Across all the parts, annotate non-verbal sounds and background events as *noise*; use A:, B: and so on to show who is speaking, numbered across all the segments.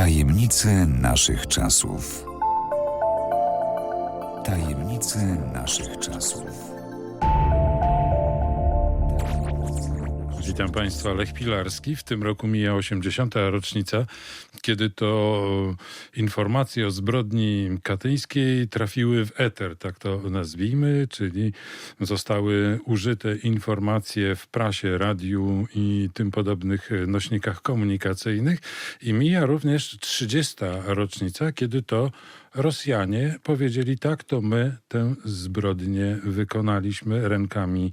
A: Tajemnice naszych czasów. Tajemnice naszych czasów.
B: Witam Państwa, Lech Pilarski. W tym roku mija 80. rocznica, kiedy to informacje o zbrodni katyńskiej trafiły w eter, tak to nazwijmy, czyli zostały użyte informacje w prasie, radiu i tym podobnych nośnikach komunikacyjnych. I mija również 30. rocznica, kiedy to Rosjanie powiedzieli tak, to my tę zbrodnię wykonaliśmy rękami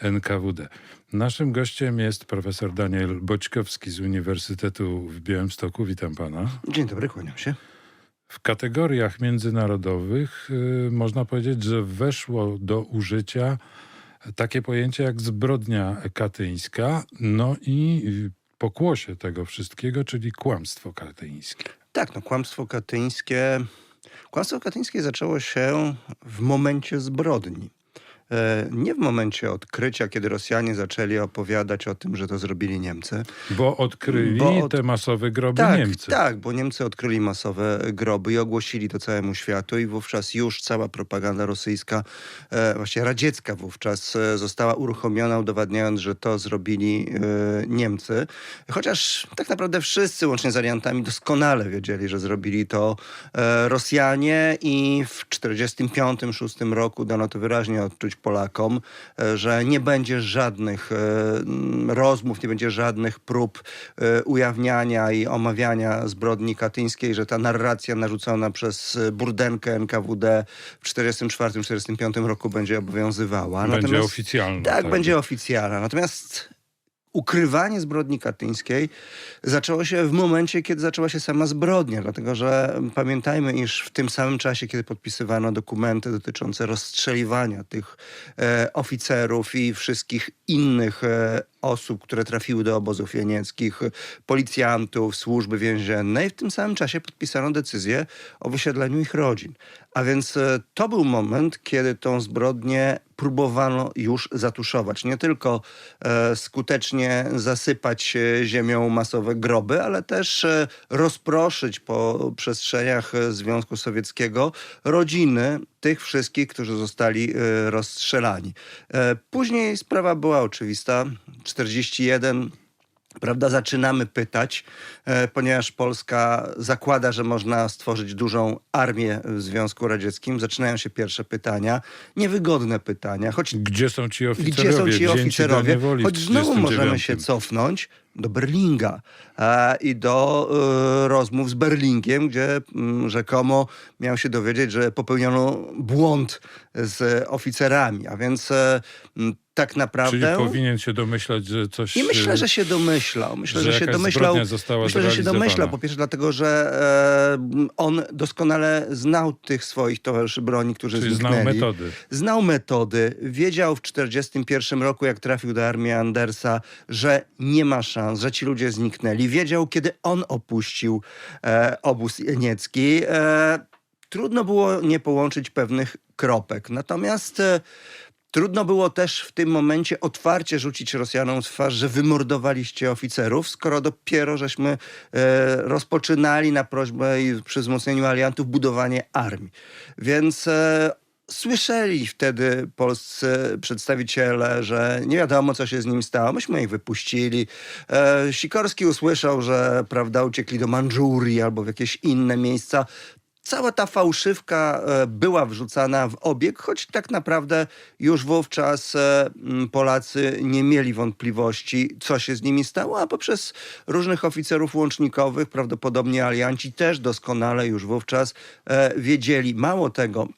B: NKWD. Naszym gościem jest profesor Daniel Boćkowski z Uniwersytetu w Białymstoku. Witam pana.
C: Dzień dobry, kłaniam się.
B: W kategoriach międzynarodowych y, można powiedzieć, że weszło do użycia takie pojęcie jak zbrodnia katyńska, no i pokłosie tego wszystkiego, czyli kłamstwo katyńskie.
C: Tak, no kłamstwo katyńskie. Kłamstwo katyńskie zaczęło się w momencie zbrodni. E, Nie w momencie odkrycia, kiedy Rosjanie zaczęli opowiadać o tym, że to zrobili Niemcy.
B: Bo odkryli
C: Bo od-
B: te masowe groby
C: Tak,
B: Niemcy.
C: tak, bo Niemcy odkryli masowe groby i ogłosili to całemu światu i wówczas już cała propaganda rosyjska, e, właśnie radziecka wówczas e, została uruchomiona, udowadniając, że to zrobili Niemcy. Chociaż tak naprawdę wszyscy, łącznie z aliantami, doskonale wiedzieli, że zrobili to Rosjanie i w 1945-1946 roku dano to wyraźnie odczuć Polakom, e, że nie będzie żadnych e, rozmów, nie będzie żadnych prób e, ujawniania i omawiania zbrodni katyńskiej, że ta narracja narzucona przez Burdenkę NKWD w 1944-1945 roku będzie obowiązywała.
B: Będzie oficjalna,
C: Tak,
B: tak.
C: będzie oficjalna. Natomiast ukrywanie zbrodni katyńskiej zaczęło się w momencie, kiedy zaczęła się sama zbrodnia, dlatego że pamiętajmy, iż w tym samym czasie, kiedy podpisywano dokumenty dotyczące rozstrzeliwania tych e, oficerów i wszystkich innych e, osób, które trafiły do obozów jenieckich, policjantów, służby więziennej, w tym samym czasie podpisano decyzję o wysiedleniu ich rodzin. A więc e, to był moment, kiedy tą zbrodnię próbowano już zatuszować. Nie tylko e, skutecznie zasypać e, ziemią masowe groby, ale też e, rozproszyć po przestrzeniach Związku Sowieckiego rodziny tych wszystkich, którzy zostali rozstrzelani. Później sprawa była oczywista. 41 Prawda, zaczynamy pytać, e, ponieważ Polska zakłada, że można stworzyć dużą armię w Związku Radzieckim. Zaczynają się pierwsze pytania, niewygodne pytania, choć
B: Gdzie są ci oficerowie?
C: gdzie są ci oficerowie? Choć znowu możemy
B: 39?
C: się cofnąć do Berlinga e, i do e, rozmów z Berlingiem, gdzie mm, rzekomo miał się dowiedzieć, że popełniono błąd z oficerami, a więc e, m, tak
B: Czyli
C: naprawdę...
B: powinien się domyślać, że coś...
C: I myślę, że się domyślał. Myślę,
B: że
C: że, się domyślał.
B: została
C: Myślę, że się domyślał. Po pierwsze, dlatego, że e, on doskonale znał tych swoich towarzyszy broni, którzy
B: Czyli znał
C: zniknęli.
B: metody.
C: Znał metody. Wiedział w 1941 roku, jak trafił do armii Andersa, że nie ma szans, że ci ludzie zniknęli. Wiedział, kiedy on opuścił e, obóz jeniecki. E, trudno było nie połączyć pewnych kropek. Natomiast e, Trudno było też w tym momencie otwarcie rzucić Rosjanom w twarz, że wymordowaliście oficerów, skoro dopiero żeśmy e, rozpoczynali na prośbę i przy wzmocnieniu aliantów budowanie armii. Więc e, słyszeli wtedy polscy przedstawiciele, że nie wiadomo, co się z nim stało. Myśmy ich wypuścili. E, Sikorski usłyszał, że prawda, uciekli do Mandżurii albo w jakieś inne miejsca cała ta fałszywka e, była wrzucana w obieg, choć tak naprawdę już wówczas e, Polacy nie mieli wątpliwości, co się z nimi stało, a poprzez różnych oficerów łącznikowych, prawdopodobnie alianci też doskonale już wówczas e, wiedzieli. Mało tego,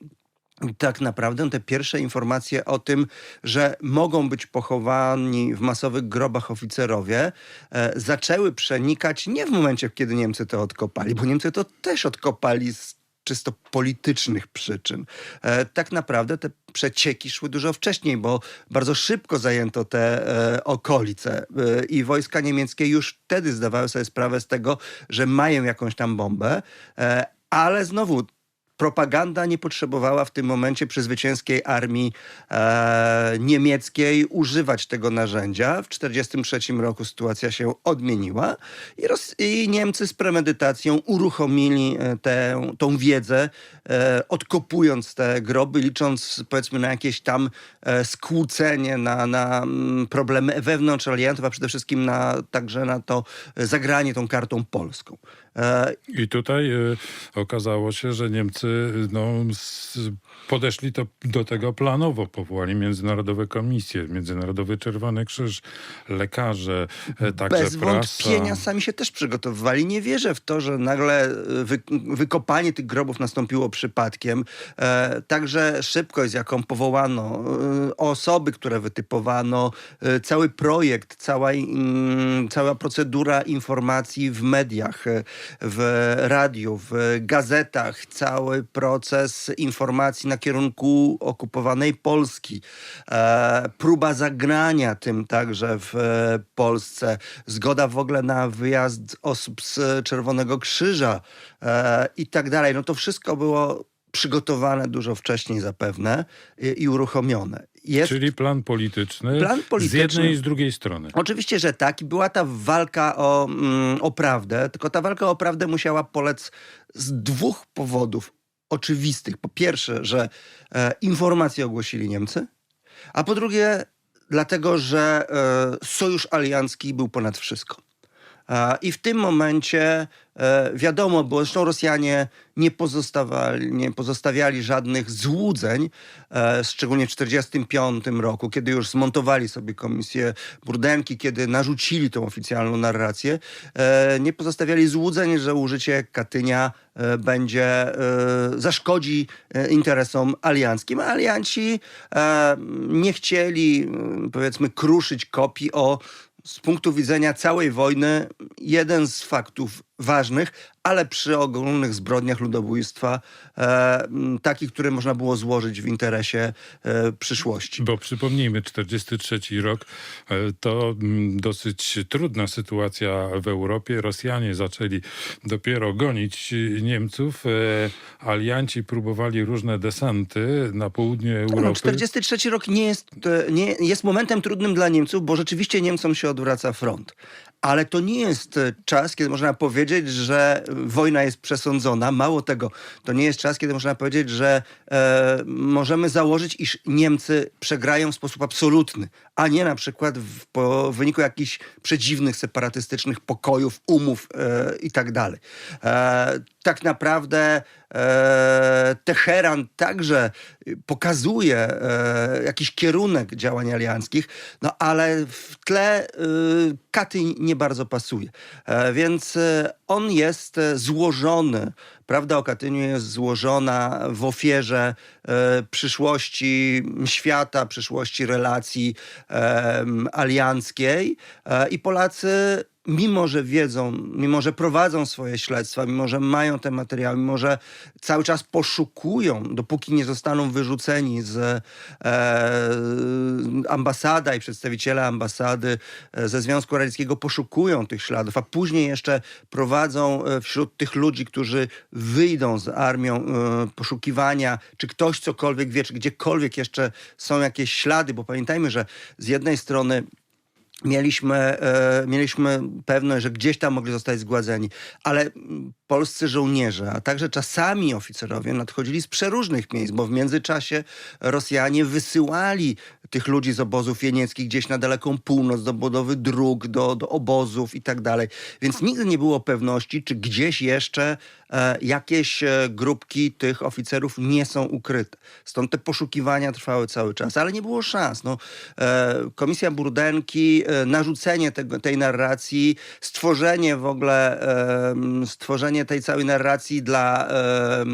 C: tak naprawdę te pierwsze informacje o tym, że mogą być pochowani w masowych grobach oficerowie, e, zaczęły przenikać nie w momencie, kiedy Niemcy to odkopali, bo Niemcy to też odkopali z czysto politycznych przyczyn. E, tak naprawdę te przecieki szły dużo wcześniej, bo bardzo szybko zajęto te e, okolice e, i wojska niemieckie już wtedy zdawały sobie sprawę z tego, że mają jakąś tam bombę, ale znowu propaganda nie potrzebowała w tym momencie przy zwycięskiej armii e, niemieckiej używać tego narzędzia. W 1943 roku sytuacja się odmieniła i, i Niemcy z premedytacją uruchomili e, tę, tą wiedzę, e, odkopując te groby, licząc powiedzmy na jakieś tam e, skłócenie, na, na mm, problemy wewnątrz aliantów, a przede wszystkim na, także na to e, zagranie tą kartą polską.
B: I tutaj y, okazało się, że Niemcy no, s, podeszli to, do tego planowo. Powołali międzynarodowe komisje, Międzynarodowy Czerwony Krzyż, lekarze, e, także
C: Bez wątpienia
B: prasa.
C: sami się też przygotowywali. Nie wierzę w to, że nagle wy, wykopanie tych grobów nastąpiło przypadkiem. E, także szybkość, z jaką powołano, osoby, które wytypowano, cały projekt, cała, mm, cała procedura informacji w mediach, e, w radiu, w gazetach, cały proces informacji na kierunku okupowanej Polski, e, próba zagrania tym także w e, Polsce, zgoda w ogóle na wyjazd osób z Czerwonego Krzyża e, i tak dalej. No to wszystko było przygotowane dużo wcześniej zapewne i, i uruchomione. Jest
B: Czyli plan polityczny,
C: Plan
B: z
C: polityczny.
B: jednej i z drugiej strony.
C: Oczywiście, że tak. I była ta walka o, mm, o prawdę, tylko ta walka o prawdę musiała polec z dwóch powodów oczywistych. Po pierwsze, że e, informacje ogłosili Niemcy, a po drugie, dlatego, że e, sojusz aliancki był ponad wszystko. I w tym momencie e, wiadomo było, zresztą Rosjanie nie pozostawali, nie pozostawiali żadnych złudzeń, e, szczególnie w 1945 roku, kiedy już zmontowali sobie komisję Burdenki, kiedy narzucili tą oficjalną narrację, e, nie pozostawiali złudzeń, że użycie Katynia będzie, zaszkodzi interesom alianckim. Alianci nie chcieli, m, powiedzmy, kruszyć kopii o z punktu widzenia całej wojny jeden z faktów ważnych, ale przy ogólnych zbrodniach ludobójstwa, e, m, takich, które można było złożyć w interesie e, przyszłości.
B: Bo przypomnijmy, 43 rok e, to mm, dosyć trudna sytuacja w Europie. Rosjanie zaczęli dopiero gonić Niemców. e, Alianci próbowali różne desanty na południe
C: No,
B: Europy.
C: 43 rok nie jest, e, nie, jest momentem trudnym dla Niemców, bo rzeczywiście Niemcom się odwraca front. Ale to nie jest e, czas, kiedy można powiedzieć, że wojna jest przesądzona. Mało tego, to nie jest czas, kiedy można powiedzieć, że e, możemy założyć, iż Niemcy przegrają w sposób absolutny, a nie na przykład w, po wyniku jakichś przedziwnych, separatystycznych pokojów, umów e, i tak. E, tak naprawdę e, Teheran także pokazuje e, jakiś kierunek działań alianckich, no ale w tle e, Katyń nie bardzo pasuje. E, więc e, on jest e, złożony, prawda o Katyniu jest złożona w ofierze e, przyszłości świata, przyszłości relacji e, alianckiej e, i Polacy mimo że wiedzą, mimo że prowadzą swoje śledztwa, mimo że mają te materiały, mimo że cały czas poszukują, dopóki nie zostaną wyrzuceni z e, ambasada i przedstawiciele ambasady e, ze Związku Radzieckiego poszukują tych śladów, a później jeszcze prowadzą e, wśród tych ludzi, którzy wyjdą z armią e, poszukiwania, czy ktoś cokolwiek wie, czy gdziekolwiek jeszcze są jakieś ślady, bo pamiętajmy, że z jednej strony Mieliśmy, e, mieliśmy pewność, że gdzieś tam mogli zostać zgładzeni, ale polscy żołnierze, a także czasami oficerowie nadchodzili z przeróżnych miejsc, bo w międzyczasie Rosjanie wysyłali tych ludzi z obozów jenieckich gdzieś na daleką północ, do budowy dróg, do, do obozów i tak dalej. Więc nigdy nie było pewności, czy gdzieś jeszcze jakieś e, grupki tych oficerów nie są ukryte. Stąd te poszukiwania trwały cały czas, ale nie było szans. No, e, Komisja Burdenki, e, narzucenie tego, tej narracji, stworzenie w ogóle, e, stworzenie tej całej narracji dla e,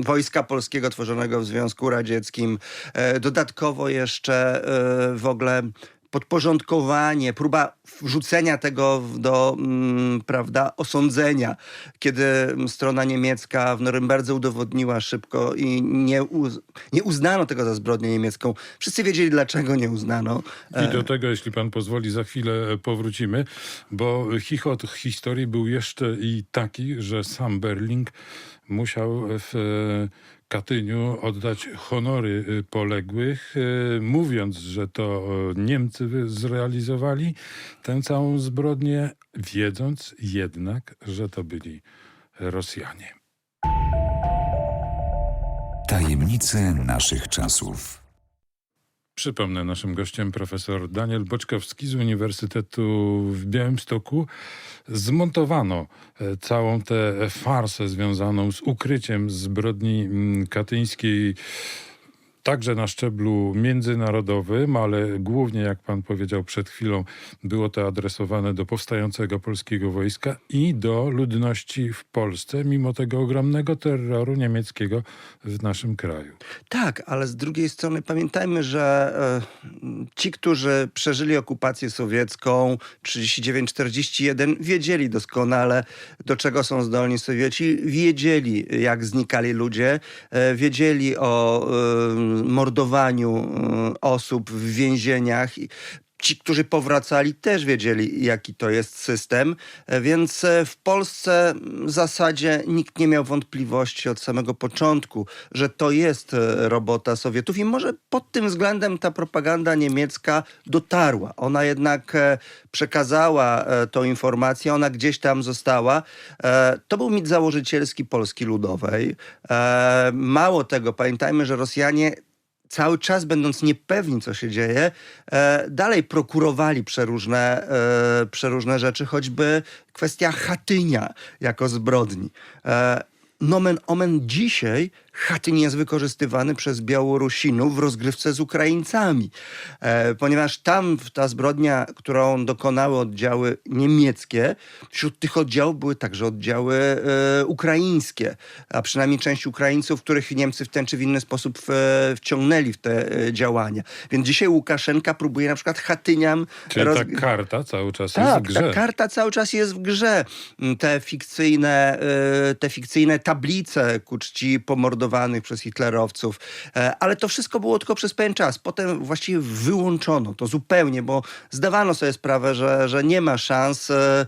C: Wojska Polskiego tworzonego w Związku Radzieckim, e, dodatkowo jeszcze e, w ogóle podporządkowanie, próba wrzucenia tego do mm, prawda, osądzenia, kiedy mm, strona niemiecka w Norymberdze udowodniła szybko i nie, uz- nie uznano tego za zbrodnię niemiecką. Wszyscy wiedzieli, dlaczego nie uznano.
B: I do tego, jeśli pan pozwoli, za chwilę powrócimy, bo chichot historii był jeszcze i taki, że sam Berling musiał w e, Katyniu oddać honory e, poległych, e, mówiąc, że to Niemcy zrealizowali tę całą zbrodnię, wiedząc jednak, że to byli Rosjanie.
A: Tajemnice naszych czasów.
B: Przypomnę, naszym gościem profesor Daniel Boczkowski z Uniwersytetu w Białymstoku. Zmontowano e, całą tę farsę związaną z ukryciem zbrodni mm, katyńskiej także na szczeblu międzynarodowym, ale głównie, jak pan powiedział przed chwilą, było to adresowane do powstającego polskiego wojska i do ludności w Polsce, mimo tego ogromnego terroru niemieckiego w naszym kraju.
C: Tak, ale z drugiej strony pamiętajmy, że e, ci, którzy przeżyli okupację sowiecką 39-41, wiedzieli doskonale, do czego są zdolni Sowieci, wiedzieli, jak znikali ludzie, e, wiedzieli o e, mordowaniu e, osób w więzieniach. Ci, którzy powracali, też wiedzieli, jaki to jest system, e, więc e, w Polsce w zasadzie nikt nie miał wątpliwości od samego początku, że to jest robota Sowietów i może pod tym względem ta propaganda niemiecka dotarła. Ona jednak przekazała tą informację, ona gdzieś tam została. To był mit założycielski Polski Ludowej. Mało tego, pamiętajmy, że Rosjanie cały czas będąc niepewni, co się dzieje, e, dalej prokurowali przeróżne, e, przeróżne rzeczy, choćby kwestia Chatynia jako zbrodni. E, nomen omen dzisiaj Chatyń jest wykorzystywany przez Białorusinów w rozgrywce z Ukraińcami, e, ponieważ tam ta zbrodnia, którą dokonały oddziały niemieckie, wśród tych oddziałów były także oddziały e, ukraińskie, a przynajmniej część Ukraińców, których Niemcy w ten czy w inny sposób w, wciągnęli w te e, działania. Więc dzisiaj Łukaszenka próbuje na przykład Chatyniam
B: Czyli
C: roz-
B: ta karta cały czas jest
C: tak,
B: w grze.
C: ta karta cały czas jest w grze. Te fikcyjne, te fikcyjne tablice ku czci przez hitlerowców. E, Ale to wszystko było tylko przez pewien czas. Potem właściwie wyłączono to zupełnie, bo zdawano sobie sprawę, że, że nie ma szans, e,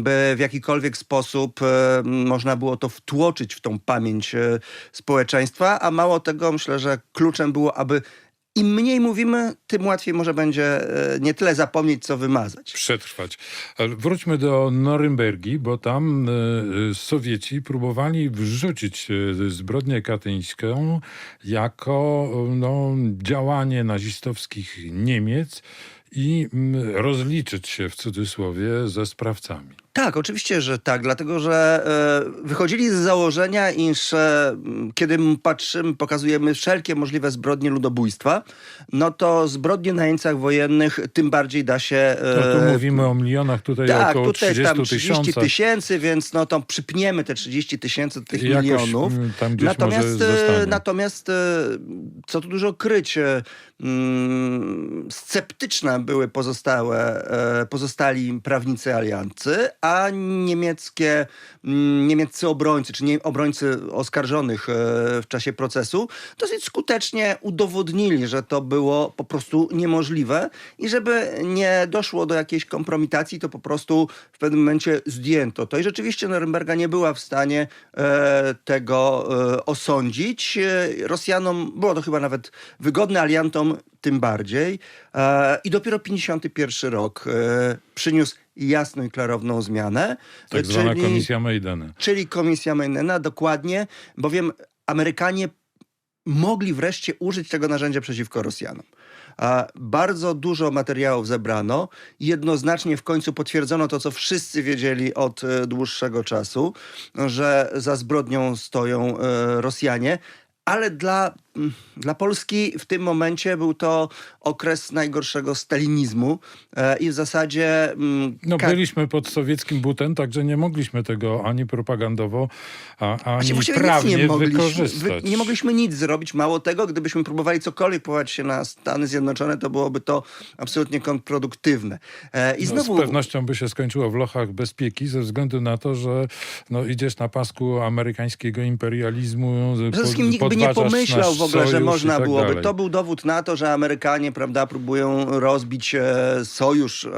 C: by w jakikolwiek sposób e, można było to wtłoczyć w tą pamięć społeczeństwa, a mało tego, myślę, że kluczem było, aby im mniej mówimy, tym łatwiej może będzie e, nie tyle zapomnieć, co wymazać.
B: Przetrwać. Ale wróćmy do Norymbergi, bo tam e, e, Sowieci próbowali wrzucić e, zbrodnię katyńską jako e, no, działanie nazistowskich Niemiec i mm, rozliczyć się w cudzysłowie ze sprawcami.
C: Tak, oczywiście, że tak, dlatego że e, wychodzili z założenia, iż e, kiedy patrzymy, pokazujemy wszelkie możliwe zbrodnie ludobójstwa, no to zbrodnie na jeńcach wojennych tym bardziej da się... E,
B: No tu mówimy o milionach, tutaj
C: tak,
B: około
C: tutaj
B: 30
C: tam 30
B: tysiącach.
C: tysięcy, więc no to przypniemy te 30 tysięcy do tych
B: Jakoś,
C: milionów.
B: mm, tam gdzieś
C: Natomiast, natomiast co tu dużo kryć, mm, sceptyczne były pozostałe, pozostali prawnicy aliancy, a niemieckie, mm, niemieccy obrońcy, czy nie, obrońcy oskarżonych e, w czasie procesu dosyć skutecznie udowodnili, że to było po prostu niemożliwe i żeby nie doszło do jakiejś kompromitacji, to po prostu w pewnym momencie zdjęto to. I rzeczywiście Norymberga nie była w stanie e, tego e, osądzić. Rosjanom było to chyba nawet wygodne, aliantom tym bardziej. I dopiero 51 rok przyniósł jasną i klarowną zmianę.
B: Tak
C: e,
B: zwana
C: czyli-
B: komisja Majdana.
C: Czyli komisja Mainena, dokładnie, bowiem Amerykanie mogli wreszcie użyć tego narzędzia przeciwko Rosjanom. A bardzo dużo materiałów zebrano. Jednoznacznie w końcu potwierdzono to, co wszyscy wiedzieli od e, dłuższego czasu, że za zbrodnią stoją e, Rosjanie. Ale dla dla Polski w tym momencie był to okres najgorszego stalinizmu e, i w zasadzie mm,
B: No byliśmy pod sowieckim butem, także nie mogliśmy tego ani propagandowo, a, ani prawnie
C: nie mogliśmy,
B: wykorzystać.
C: wy- nie mogliśmy nic zrobić. Mało tego, gdybyśmy próbowali cokolwiek powołać się na Stany Zjednoczone, to byłoby to absolutnie kontrproduktywne. E, I
B: No,
C: znowu...
B: z pewnością by się skończyło w lochach bezpieki ze względu na to, że no, idziesz na pasku amerykańskiego imperializmu.
C: Przede wszystkim nikt by nie pomyślał w ogóle, że można
B: tak
C: byłoby.
B: dalej.
C: To był dowód na to, że Amerykanie, prawda, próbują rozbić e, sojusz.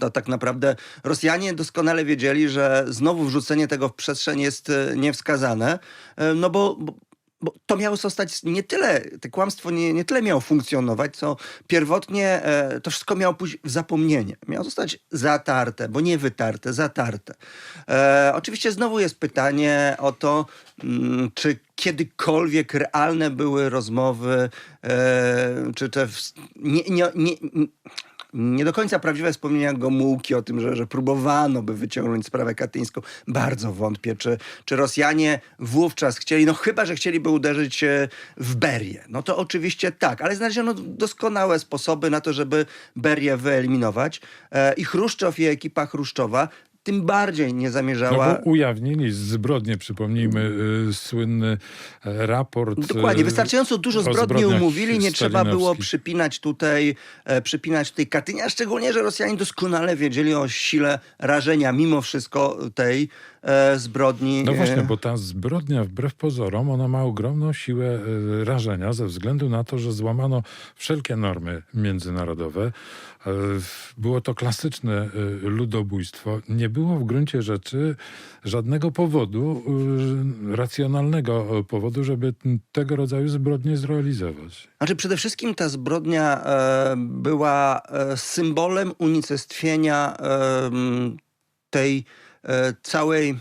C: A, a tak naprawdę Rosjanie doskonale wiedzieli, że znowu wrzucenie tego w przestrzeń jest e, niewskazane, e, no bo, bo bo to miało zostać nie tyle, to kłamstwo nie, nie tyle miało funkcjonować, co pierwotnie e, to wszystko miało pójść w zapomnienie. Miało zostać zatarte, bo nie wytarte, zatarte. E, oczywiście znowu jest pytanie o to, mm, czy kiedykolwiek realne były rozmowy, e, czy te w, nie, nie, nie, nie do końca prawdziwe wspomnienia Gomułki o tym, że, że próbowano by wyciągnąć sprawę katyńską. Bardzo wątpię, czy, czy Rosjanie wówczas chcieli, no chyba, że chcieliby uderzyć e, w Berię. No to oczywiście tak, ale znaleziono doskonałe sposoby na to, żeby Berię wyeliminować. E, I Chruszczow i ekipa Chruszczowa tym bardziej nie
B: No
C: zamierzała...
B: bo ujawnili zbrodnie, przypomnijmy, y, słynny e, raport.
C: Dokładnie,
B: y,
C: wystarczająco dużo zbrodni umówili, nie trzeba było przypinać tutaj, e, przypinać tutaj Katynia, szczególnie, że Rosjanie doskonale wiedzieli o sile rażenia mimo wszystko tej zbrodni.
B: No
C: e,
B: właśnie, bo ta zbrodnia, wbrew pozorom, ona ma ogromną siłę e, rażenia ze względu na to, że złamano wszelkie normy międzynarodowe. E, Było to klasyczne e, ludobójstwo. Nie było w gruncie rzeczy żadnego powodu, e, racjonalnego powodu, żeby tego rodzaju zbrodnie zrealizować.
C: Znaczy przede wszystkim ta zbrodnia e, była e, symbolem unicestwienia e, tej e, całej.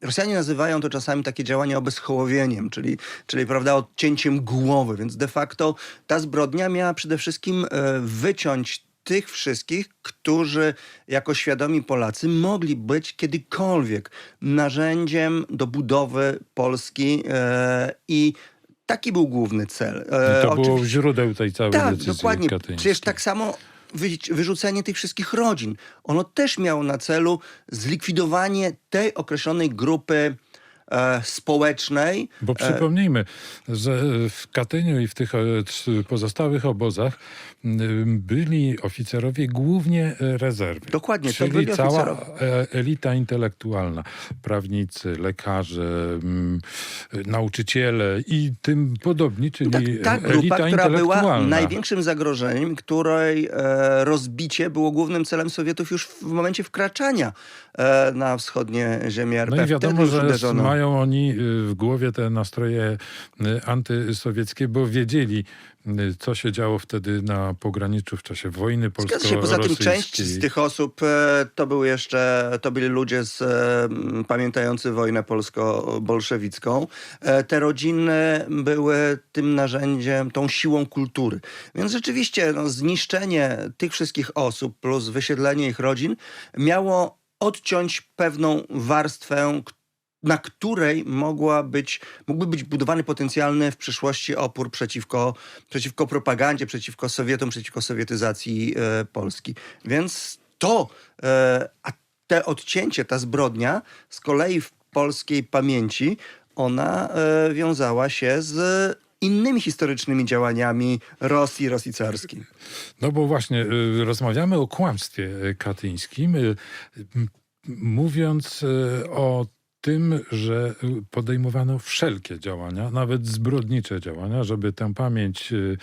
C: Rosjanie nazywają to czasami takie działania obezhołowieniem, czyli, czyli prawda, odcięciem głowy, więc de facto ta zbrodnia miała przede wszystkim e, wyciąć tych wszystkich, którzy jako świadomi Polacy mogli być kiedykolwiek narzędziem do budowy Polski e, i taki był główny cel. E,
B: to było źródeł tej całej
C: tak,
B: decyzji
C: dokładnie.
B: katyńskiej.
C: Przecież tak samo wyrzucenie tych wszystkich rodzin. Ono też miało na celu zlikwidowanie tej określonej grupy e, społecznej.
B: Bo przypomnijmy, że w Katyniu i w tych e, pozostałych obozach byli oficerowie głównie e, rezerwy.
C: Dokładnie,
B: Czyli
C: byli
B: cała
C: oficerowie.
B: e, elita intelektualna. Prawnicy, lekarze, nauczyciele i tym podobni, czyli
C: Tak, ta
B: elita
C: grupa, która była największym zagrożeniem, której e, rozbicie było głównym celem Sowietów już w momencie wkraczania e, na wschodnie ziemie RP.
B: No i wiadomo, że
C: uderzono.
B: Mają oni y, w głowie te nastroje y, antysowieckie, bo wiedzieli, y, co się działo wtedy na pograniczu w czasie wojny
C: Zgadza się, poza tym część
B: polsko-rosyjskiej.
C: z tych osób e, to był jeszcze, to byli ludzie z, e, pamiętający wojnę polsko-bolszewicką. E, Te rodziny były tym narzędziem, tą siłą kultury. Więc rzeczywiście no, zniszczenie tych wszystkich osób plus wysiedlenie ich rodzin miało odciąć pewną warstwę, na której mogła być, mógłby być budowany potencjalny w przyszłości opór przeciwko, przeciwko propagandzie, przeciwko Sowietom, przeciwko sowietyzacji e, Polski. Więc to, e, a te odcięcie, ta zbrodnia z kolei w polskiej pamięci, ona e, wiązała się z innymi historycznymi działaniami Rosji, Rosji.
B: No bo właśnie y, rozmawiamy o kłamstwie katyńskim, m, mówiąc y, o tym, że podejmowano wszelkie działania, nawet zbrodnicze działania, żeby tę pamięć y,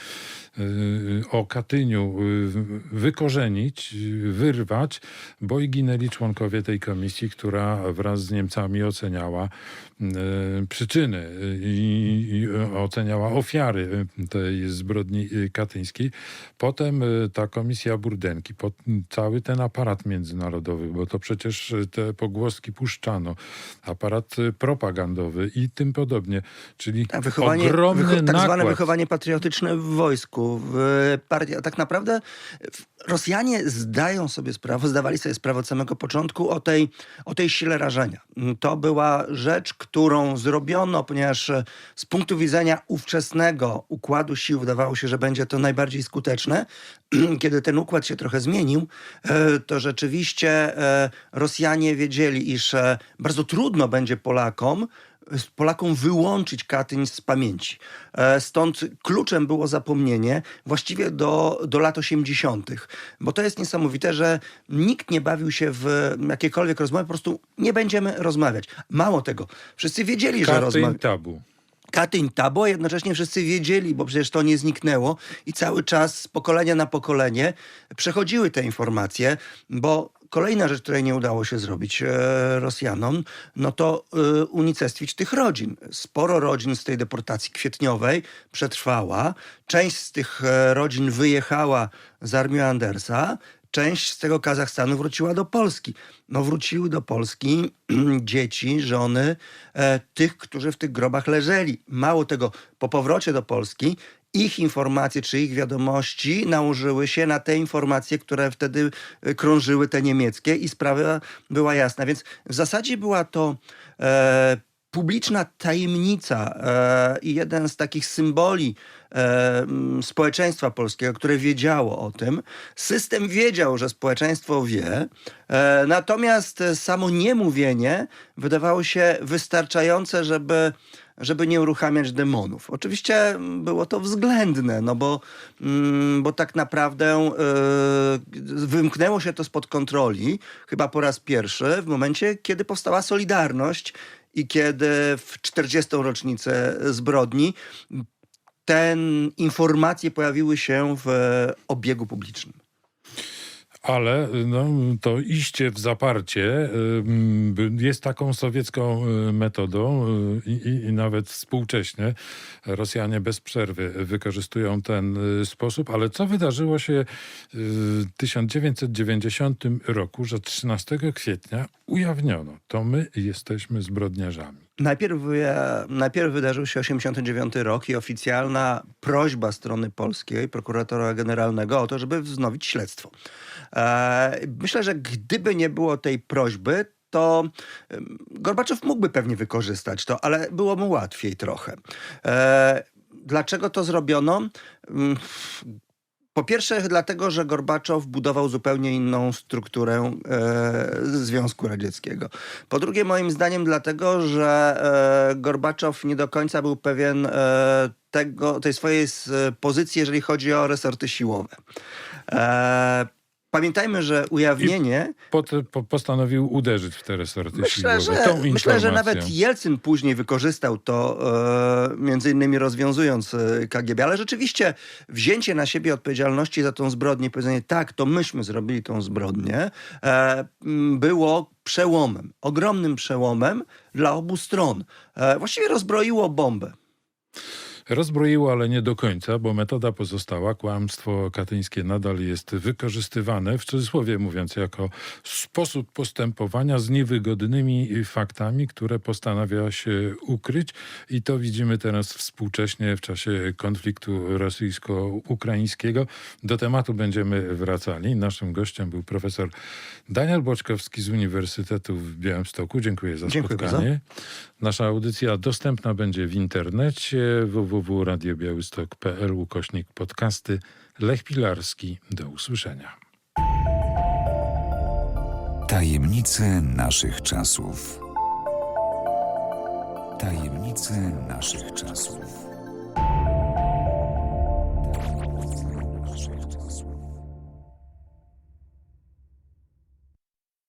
B: y, o Katyniu y, wykorzenić, wyrwać, bo i ginęli członkowie tej komisji, która wraz z Niemcami oceniała przyczyny y, i, i oceniała ofiary tej zbrodni y, katyńskiej. Potem y, ta komisja Burdenki, cały ten aparat międzynarodowy, bo to przecież te pogłoski puszczano, aparat propagandowy i tym podobnie. Czyli
C: Tak, wychowanie,
B: ogromny
C: wycho- tak zwane
B: nakład.
C: wychowanie patriotyczne w wojsku, w partii. A Tak naprawdę Rosjanie zdają sobie sprawę, zdawali sobie sprawę od samego początku o tej, o tej sile rażenia. To była rzecz, którą zrobiono, ponieważ e, z punktu widzenia ówczesnego układu sił wydawało się, że będzie to najbardziej skuteczne. *clears throat* Kiedy ten układ się trochę zmienił, e, to rzeczywiście e, Rosjanie wiedzieli, iż bardzo trudno będzie Polakom Polakom wyłączyć Katyń z pamięci. E, Stąd kluczem było zapomnienie właściwie do, do lat 80., bo to jest niesamowite, że nikt nie bawił się w jakiekolwiek rozmowy, po prostu nie będziemy rozmawiać. Mało tego, wszyscy wiedzieli, że
B: Katyń
C: rozmawiamy.
B: tabu.
C: Katyń tabu, a jednocześnie wszyscy wiedzieli, bo przecież to nie zniknęło i cały czas z pokolenia na pokolenie przechodziły te informacje, bo kolejna rzecz, której nie udało się zrobić e, Rosjanom, no to e, unicestwić tych rodzin. Sporo rodzin z tej deportacji kwietniowej przetrwała. Część z tych e, rodzin wyjechała z armią Andersa, część z tego Kazachstanu wróciła do Polski. No wróciły do Polski *clears throat* dzieci, żony e, tych, którzy w tych grobach leżeli. Mało tego, po powrocie do Polski ich informacje czy ich wiadomości nałożyły się na te informacje, które wtedy e, krążyły, te niemieckie i sprawa była jasna. Więc w zasadzie była to e, publiczna tajemnica e, i jeden z takich symboli e, społeczeństwa polskiego, które wiedziało o tym. System wiedział, że społeczeństwo wie, e, natomiast samo niemówienie wydawało się wystarczające, żeby żeby nie uruchamiać demonów. Oczywiście mm, było to względne, no bo, mm, bo tak naprawdę e, wymknęło się to spod kontroli, chyba po raz pierwszy, w momencie, kiedy powstała Solidarność i kiedy w 40. rocznicę zbrodni te informacje pojawiły się w e, obiegu publicznym.
B: Ale no, to iście w zaparcie jest taką sowiecką y, metodą y, i, i, i nawet współcześnie Rosjanie bez przerwy wykorzystują ten y, sposób. Ale co wydarzyło się w 1990 roku, że 13 kwietnia ujawniono, to my jesteśmy zbrodniarzami.
C: Najpierw, najpierw wydarzył się 89 rok i oficjalna prośba strony polskiej, prokuratora generalnego o to, żeby wznowić śledztwo. E, myślę, że gdyby nie było tej prośby, to Gorbaczow mógłby pewnie wykorzystać to, ale było mu łatwiej trochę. E, dlaczego to zrobiono? Po pierwsze, dlatego, że Gorbaczow budował zupełnie inną strukturę e, Związku Radzieckiego. Po drugie, moim zdaniem, dlatego, że e, Gorbaczow nie do końca był pewien e, tego, tej swojej pozycji, jeżeli chodzi o resorty siłowe. E, pamiętajmy, że ujawnienie.
B: Pot, po, postanowił uderzyć w te resorty
C: Myślę,
B: siłowe.
C: że, myślę, że nawet Jelcyn później wykorzystał to, e, między innymi rozwiązując e, KGB, ale rzeczywiście wzięcie na siebie odpowiedzialności za tą zbrodnię, powiedzenie tak, to myśmy zrobili tą zbrodnię, e, było przełomem, ogromnym przełomem dla obu stron. E, właściwie rozbroiło bombę.
B: Rozbroiło, ale nie do końca, bo metoda pozostała. Kłamstwo katyńskie nadal jest wykorzystywane, w cudzysłowie mówiąc, jako sposób postępowania z niewygodnymi faktami, które postanawia się ukryć. I to widzimy teraz współcześnie w czasie konfliktu rosyjsko-ukraińskiego. Do tematu będziemy wracali. Naszym gościem był profesor Daniel Boczkowski z Uniwersytetu w Białymstoku. Dziękuję za
C: Dziękuję
B: spotkanie. Nasza audycja dostępna będzie w internecie www.radiobiałystok.pl ukośnik podcasty. Lech Pilarski. Do usłyszenia.
A: Tajemnice naszych czasów. Tajemnice naszych czasów.